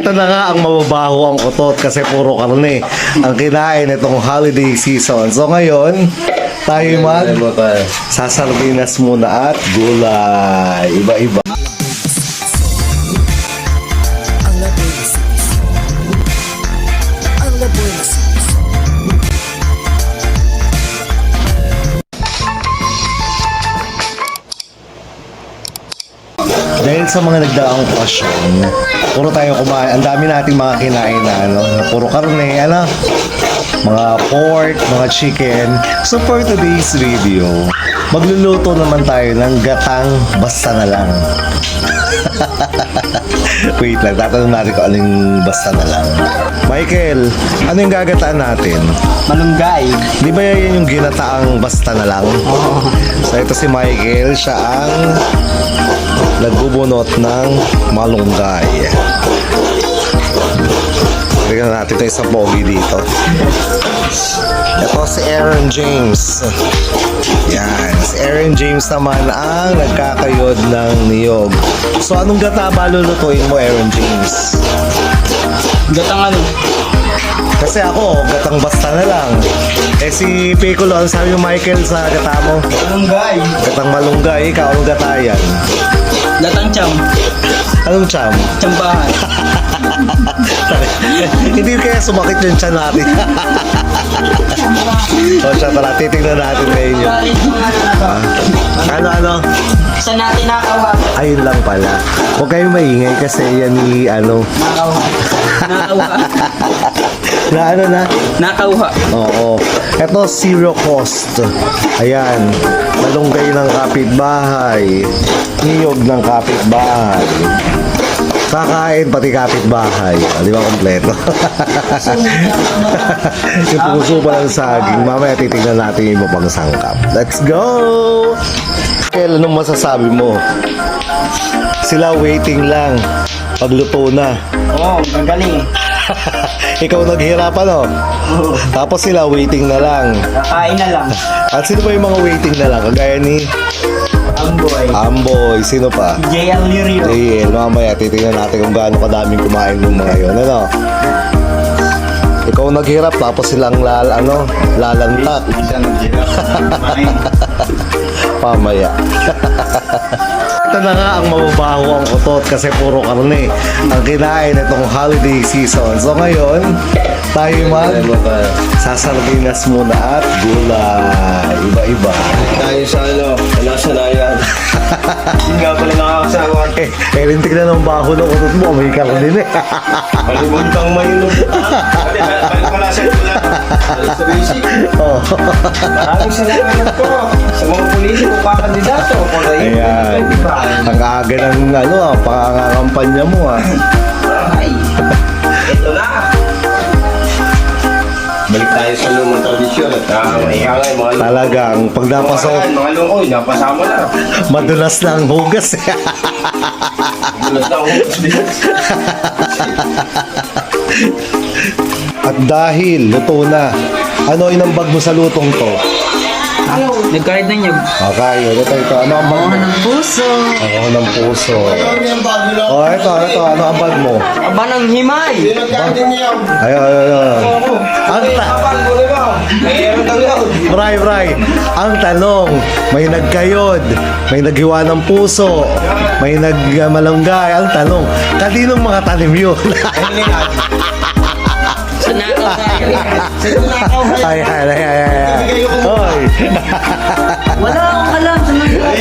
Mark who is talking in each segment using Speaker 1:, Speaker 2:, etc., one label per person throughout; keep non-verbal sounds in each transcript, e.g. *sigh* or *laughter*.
Speaker 1: Ito na nga ang mababaho ang utot kasi puro karne ang kinain itong holiday season. So ngayon, tayo mag sa sardinas muna at gulay. Iba-iba.
Speaker 2: Ang laboy
Speaker 1: sa mga nagdaang okasyon, puro tayo kumain. Ang dami nating mga kinain na ano, puro karne, ano, mga pork, mga chicken. So for today's video, magluluto naman tayo ng gatang basta na lang. *laughs* Wait lang, tatanong natin kung anong basta na lang. Michael, ano yung gagataan natin?
Speaker 3: Malunggay.
Speaker 1: Di ba yan yung ginataang basta na lang? So ito si Michael, siya ang nagbubunot ng malunggay. Tignan natin ito isang pogi dito. Ito si Aaron James. Yan. Si Aaron James naman ang nagkakayod ng niyog. So anong gata ba lulutuin mo, Aaron James?
Speaker 3: Gatang ano?
Speaker 1: Kasi ako, gatang basta na lang. Eh si Piccolo, ang sabi mo Michael sa gata mo?
Speaker 3: Malunggay.
Speaker 1: Gatang malunggay, ikaw ang gata yan.
Speaker 3: Gatang cham.
Speaker 1: Anong cham?
Speaker 3: Chambahan. *laughs* *laughs*
Speaker 1: Hindi kaya sumakit yung tiyan natin. *laughs* o siya pala, titignan natin ngayon yun. Ano, ano?
Speaker 3: Saan natin nakawa?
Speaker 1: Ayun lang pala. Huwag kayong maingay kasi yan ni, ano,
Speaker 3: Nakawa. Nakawa. *laughs*
Speaker 1: na ano na?
Speaker 3: Nakawa.
Speaker 1: Oo. Ito, zero cost. Ayan. Malunggay ng kapitbahay. Niyog ng kapitbahay. Kakain pati kapitbahay. Ah, Di ba kompleto? *laughs* yung puso pa ng saging. Mamaya titignan natin yung iba pang sangkap. Let's go! Kel, anong masasabi mo? Sila waiting lang. Pagluto na.
Speaker 3: Oo, oh, magaling. *laughs*
Speaker 1: Ikaw naghihirapan, no? Tapos sila waiting na lang.
Speaker 3: Kakain na lang.
Speaker 1: At sino ba yung mga waiting na lang? Kagaya ni
Speaker 3: Amboy.
Speaker 1: Amboy. Sino pa?
Speaker 3: JL Lirio.
Speaker 1: JL. Mamaya titingnan natin kung gaano kadaming kumain ng mga yun. Ano? Ikaw naghirap tapos silang lal, ano, lalantak. Pamaya. *laughs* Ito na nga ang mababaho ang utot kasi puro karne ang kinain itong holiday season. So ngayon, tayo mag sa sardinas muna at gulay. Iba-iba.
Speaker 4: Nakakasawa.
Speaker 1: Eh, tignan ng baho ng utot mo. May karne din eh. *laughs*
Speaker 4: Kalimuntang mainom. Balik ko na sa basic.
Speaker 1: oh.
Speaker 4: Maraming salamat po sa mga politiko na yun,
Speaker 1: Ayan. Ang aga ng ano ah, pangangampanya mo ah.
Speaker 4: Ay, ito na. Balik tayo sa lumang tradisyon at uh, maihangay mga lungkoy.
Speaker 1: Talagang pag napasok,
Speaker 4: Mga, mga lungkoy, napasama na.
Speaker 1: madulas na ang hugas eh.
Speaker 4: Gulat na ako.
Speaker 1: At dahil luto na, ano inambag mo sa lutong to?
Speaker 3: Nagkahit na niya.
Speaker 1: Okay, ito, ito. Ano ang bag mo?
Speaker 3: ng puso.
Speaker 1: Ako ng puso. Oh, ito, ito. Ano ang bag mo?
Speaker 3: Aba ng himay.
Speaker 1: Ayun, ayun, ayun. Ang ta-. Bray, bray. Ang tanong, may nagkayod, may naghiwa ng puso, may nagmalunggay. Ang tanong, kaninong mga tanim yun?
Speaker 3: Sa nakaw tayo.
Speaker 1: ay, ay, ay, ay, ay. Hoy.
Speaker 3: Wala akong alam sa nangyari.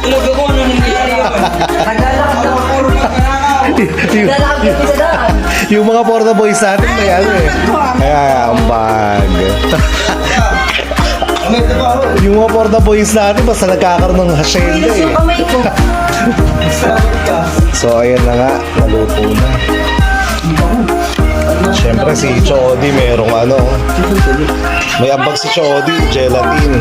Speaker 3: Tulog ako ano nangyari yun. Naglalakad ako puro
Speaker 1: yung,
Speaker 3: Naglalakad kami sa daan.
Speaker 1: yung mga porta boys natin may ano eh. Ay, ay, ang bag. yung mga porta boys natin basta nagkakaroon ng hasyenda eh.
Speaker 3: yung kamay ko.
Speaker 1: So, ayan na nga. Naluto na. Siyempre si Chody merong ano. May ambag si Chody, gelatin.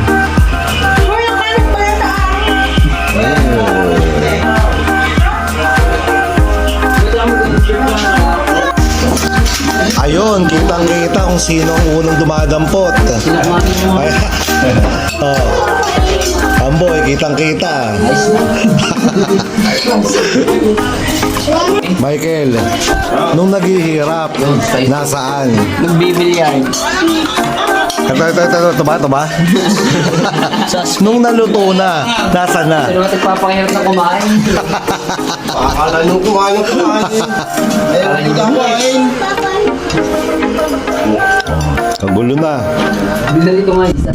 Speaker 1: Ayun, kitang-kita kung sino ang unang dumadampot. Ay, *laughs* oh. Kitang-kita. *laughs* Michael, nung naghihirap, nasaan?
Speaker 3: Nagbibili yan.
Speaker 1: Ito, ito, ito, ito, ito ba? Ito ba? *laughs* nung naluto na, nasaan na?
Speaker 3: Pero ba't nagpapakahirap na kumain?
Speaker 4: Akala nung kumain kumain. Ayaw ka kumain.
Speaker 1: Kagulo na.
Speaker 3: Binali ko nga isa.